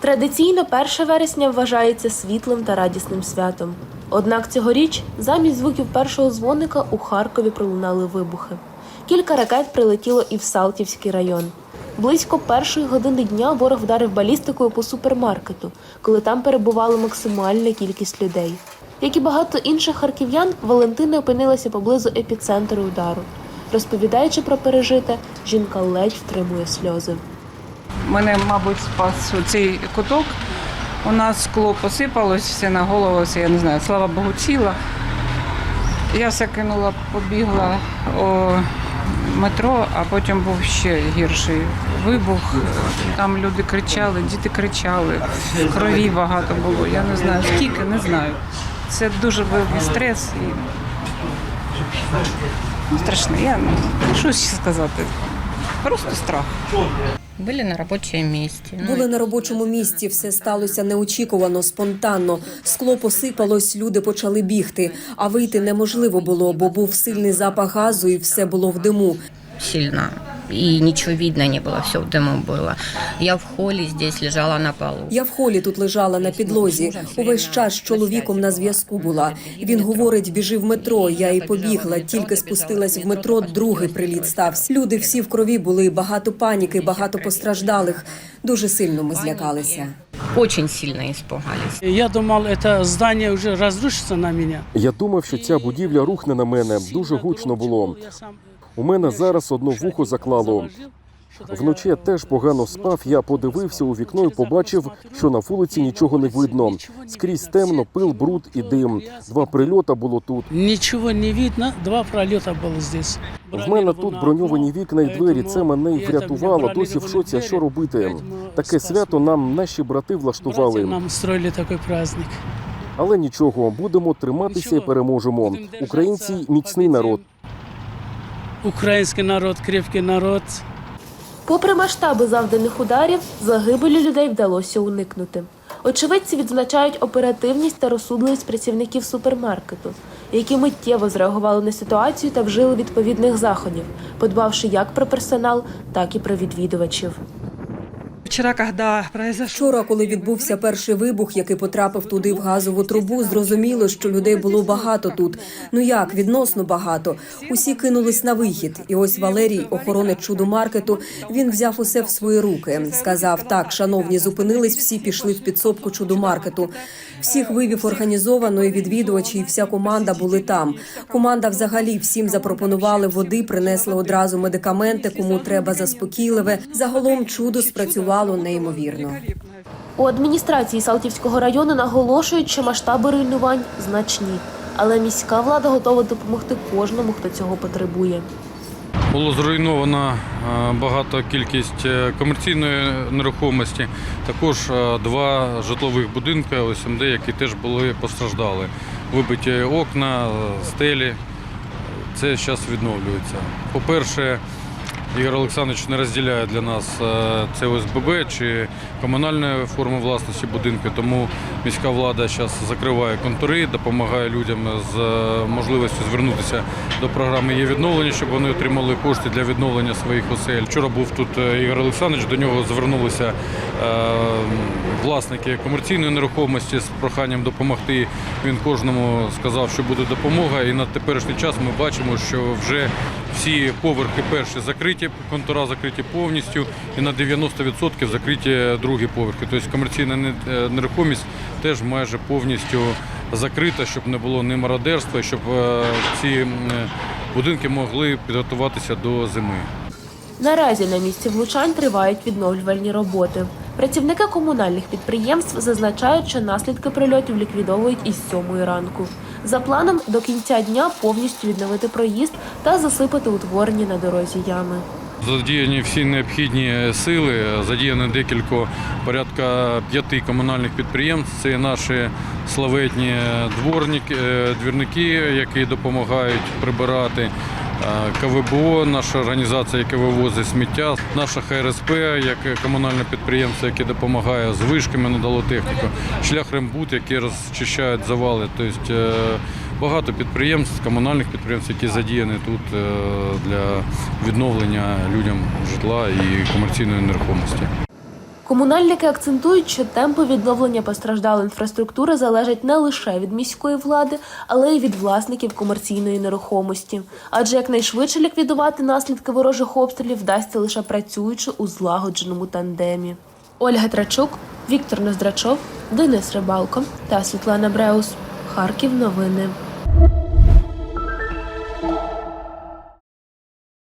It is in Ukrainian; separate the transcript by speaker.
Speaker 1: Традиційно 1 вересня вважається світлим та радісним святом. Однак цьогоріч замість звуків першого дзвоника у Харкові пролунали вибухи. Кілька ракет прилетіло і в Салтівський район. Близько першої години дня ворог вдарив балістикою по супермаркету, коли там перебувала максимальна кількість людей. Як і багато інших харків'ян, Валентина опинилася поблизу епіцентру удару. Розповідаючи про пережите, жінка ледь втримує сльози.
Speaker 2: Мене, мабуть, спас цей куток. У нас скло посипалось, все на голову, все, я не знаю, слава Богу, ціла. Я все кинула, побігла у метро, а потім був ще гірший вибух. Там люди кричали, діти кричали, крові багато було. Я не знаю, скільки, не знаю. Це дуже великий стрес і страшний. Я не що ще сказати. Просто страх.
Speaker 3: Были на робочому. Ну,
Speaker 4: Були на робочому місці, все сталося неочікувано, спонтанно. Скло посипалось, люди почали бігти. А вийти неможливо було, бо був сильний запах газу і все було в диму.
Speaker 3: сильно И ничего видно не было, все в дыму было. Я в холле здесь лежала на полу.
Speaker 4: Я в холі тут лежала на підлозі. Увесь час з чоловіком на зв'язку була. Він говорить, біжи в метро. Я і побігла. Тільки спустилась в метро. Другий приліт стався. Люди всі в крові були. Багато паніки, багато постраждалих. Дуже сильно ми злякалися.
Speaker 3: Очень сильно испугались.
Speaker 5: Я думал, это здание уже разрушится на меня.
Speaker 6: Я думав, що ця будівля рухне на мене. Дуже гучно було. У мене зараз одно вухо заклало. Вночі я теж погано спав. Я подивився у вікно і побачив, що на вулиці нічого не видно. Скрізь темно, пил, бруд і дим. Два прильота було тут.
Speaker 5: Ничего не видно, два пролета было здесь.
Speaker 6: В мене тут броньовані вікна й двері. Це мене й врятувало. Досі в шоці. А що робити? Таке свято нам наші брати влаштували.
Speaker 5: нам строили такой праздник.
Speaker 6: Але нічого, будемо триматися і переможемо. Українці міцний народ.
Speaker 5: Украинский народ, кривкий народ.
Speaker 1: Попри масштаби завданих ударів, загибелі людей вдалося уникнути. Очевидці відзначають оперативність та розсудливість працівників супермаркету, які миттєво зреагували на ситуацію та вжили відповідних заходів, подбавши як про персонал, так і про відвідувачів.
Speaker 4: Вчора, коли відбувся перший вибух, який потрапив туди в газову трубу, зрозуміло, що людей було багато тут. Ну як відносно багато. Усі кинулись на вихід. І ось Валерій, охоронець чудомаркету, він взяв усе в свої руки. Сказав: так, шановні, зупинились, всі пішли в підсобку чудомаркету. Всіх вивів організовано, і відвідувачі, і вся команда були там. Команда взагалі всім запропонували води, принесли одразу медикаменти, кому треба заспокійливе. Загалом чудо спрацювало неймовірно.
Speaker 1: У адміністрації Салтівського району наголошують, що масштаби руйнувань значні, але міська влада готова допомогти кожному, хто цього потребує.
Speaker 7: Було зруйновано е, багато кількість е, комерційної нерухомості. Також е, два житлових будинки ОСМД, які теж були постраждали. Вибиті окна, стелі. Це зараз відновлюється. По-перше, Ігор Олександрович не розділяє для нас е, це ОСББ чи комунальної форми власності будинки, тому міська влада зараз закриває контури, допомагає людям з е, можливістю звернутися до програми є відновлення, щоб вони отримали кошти для відновлення своїх осель. Вчора був тут е, Ігор Олександрович, до нього звернулися власники комерційної нерухомості з проханням допомогти. Він кожному сказав, що буде допомога. І на теперішній час ми бачимо, що вже всі поверхи перші закриті, контура закриті повністю, і на 90% закриті другі поверхи. Тобто комерційна е, нерухомість теж майже повністю закрита, щоб не було ні мародерства, щоб е, ці будинки могли підготуватися до зими.
Speaker 1: Наразі на місці влучань тривають відновлювальні роботи. Працівники комунальних підприємств зазначають, що наслідки прильотів ліквідовують із сьомої ранку. За планом, до кінця дня повністю відновити проїзд та засипати утворені на дорозі ями.
Speaker 7: Задіяні всі необхідні сили, задіяно декілька порядка п'яти комунальних підприємств. Це наші славетні дворники, е, двірники, які допомагають прибирати. Е, КВБО, наша організація, яка вивозить сміття, наша ХРСП, як комунальне підприємство, яке допомагає з вишками, надало техніку, шлях Рембут, які розчищають завали. Тобто е, багато підприємств, комунальних підприємств, які задіяні тут е, для відновлення людям житла і комерційної нерухомості.
Speaker 1: Комунальники акцентують, що темпи відновлення постраждалої інфраструктури залежать не лише від міської влади, але й від власників комерційної нерухомості. Адже якнайшвидше ліквідувати наслідки ворожих обстрілів вдасться лише працюючи у злагодженому тандемі. Ольга Трачук, Віктор Ноздрачов, Денис Рибалко та Світлана Бреус. Харків новини.